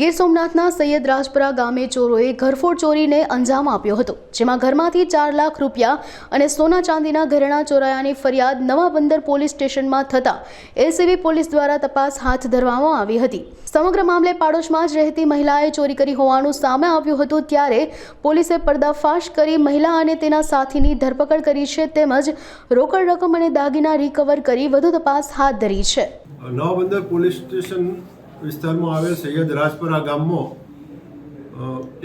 ગીર સોમનાથના સૈયદ રાજપરા ગામે ચોરોએ ઘરફોડ ચોરીને અંજામ આપ્યો હતો, જેમાં ઘરમાંથી ચાર લાખ રૂપિયા અને સોના ચાંદીના ઘરેણા ચોરાયાની ફરિયાદ નવા બંદર પોલીસ સ્ટેશનમાં થતા એલસીબી પોલીસ દ્વારા તપાસ હાથ ધરવામાં આવી હતી. સમગ્ર મામલે પાડોશમાં જ રહેતી મહિલાએ ચોરી કરી હોવાનું સામે આવ્યું હતું, ત્યારે પોલીસે પર્દાફાશ કરી મહિલા અને તેના સાથીની ધરપકડ કરી છે, તેમજ રોકડ રકમ અને દાગીના રિકવર કરી વધુ તપાસ હાથ ધરી છે. નવાબંદર પોલીસ સ્ટેશન વિસ્તારમાં આવેલ સૈયદ રાજપરા ગામમાં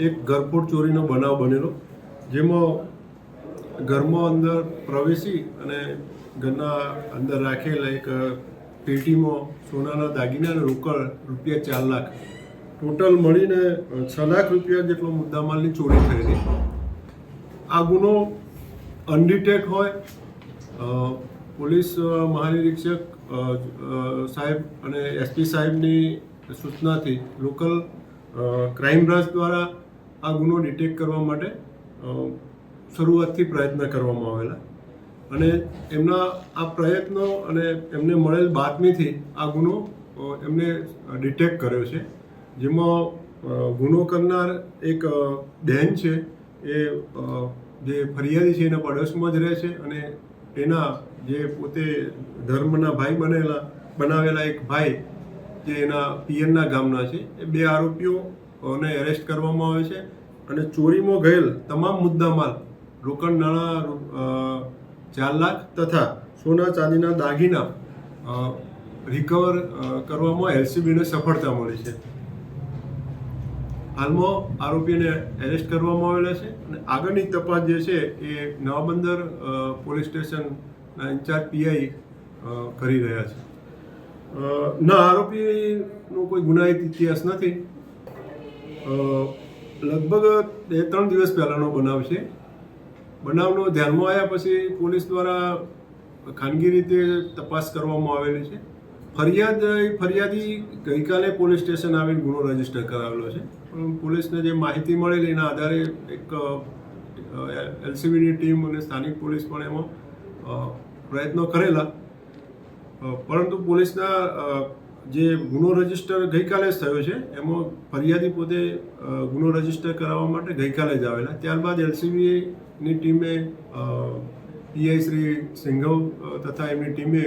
એક ઘરફોડ ચોરીનો બનાવ બનેલો, જેમાં ઘરમાં અંદર પ્રવેશી અને ઘરના અંદર રાખેલા એક પેટીમાં સોનાના દાગીના રોકડ રૂપિયા ચાર લાખ. ટોટલ મળીને છ લાખ રૂપિયા જેટલો મુદ્દામાલની ચોરી થયેલી. આ ગુનો અનડિટેક હોય પોલીસ મહાનિરીક્ષક સાહેબ અને એસપી સાહેબની સૂચનાથી લોકલ ક્રાઇમ બ્રાન્ચ દ્વારા આ ગુનો ડિટેક્ટ કરવા માટે શરૂઆતથી પ્રયત્ન કરવામાં આવેલા. અને એમના આ પ્રયત્નો અને એમને મળેલ બાતમીથી આ ગુનો એમને ડિટેક્ટ કર્યો છે. જેમાં ગુનો કરનાર એક બહેન છે, એ જે ફરિયાદી છે, એના પડોશમાં જ રહે છે અને એના જે પોતે ધર્મના ભાઈ બનેલા, બનાવેલા એક ભાઈ જે એના પિયરના ગામના છે, એ બે આરોપીઓને એરેસ્ટ કરવામાં આવે છે અને ચોરીમાં ગયેલ તમામ મુદ્દામાલ, રોકડ નાણાં ચાર લાખ તથા સોના ચાંદીના દાગીના રિકવર કરવામાં એલસીબીને સફળતા મળી છે. હાલમાં આરોપીને એરેસ્ટ કરવામાં આવેલા છે અને આગળની તપાસ જે છે એ નવાબંદર બંદર પોલીસ સ્ટેશનના ઇન્ચાર્જ પીઆઈ કરી રહ્યા છે. ના, આરોપીનો કોઈ ગુનાહિત ઇતિહાસ નથી. લગભગ બે ત્રણ દિવસ પહેલાંનો બનાવ છે. બનાવનો ધ્યાનમાં આવ્યા પછી પોલીસ દ્વારા ખાનગી રીતે તપાસ કરવામાં આવેલી છે. ફરિયાદ ફરિયાદી ગઈકાલે પોલીસ સ્ટેશન આવીને ગુનો રજિસ્ટર કરાવેલો છે. પણ પોલીસને જે માહિતી મળેલી એના આધારે એક એલસીબીની ટીમ અને સ્થાનિક પોલીસ પણ એમાં પ્રયત્નો કરેલા. પરંતુ પોલીસના જે ગુનો રજિસ્ટર ગઈકાલે જ થયો છે, એમાં ફરિયાદી પોતે ગુનો રજિસ્ટર કરાવવા માટે ગઈકાલે જ આવેલા. ત્યારબાદ એલસીબીની ટીમે પીઆઈ શ્રી સિંઘવ તથા એમની ટીમે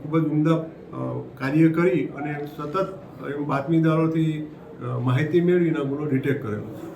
ખૂબ જ ઉમદા કાર્ય કરી અને સતત બાતમીદારોથી માહિતી મેળવીને ગુનો ડિટેક્ટ કરેલો છે.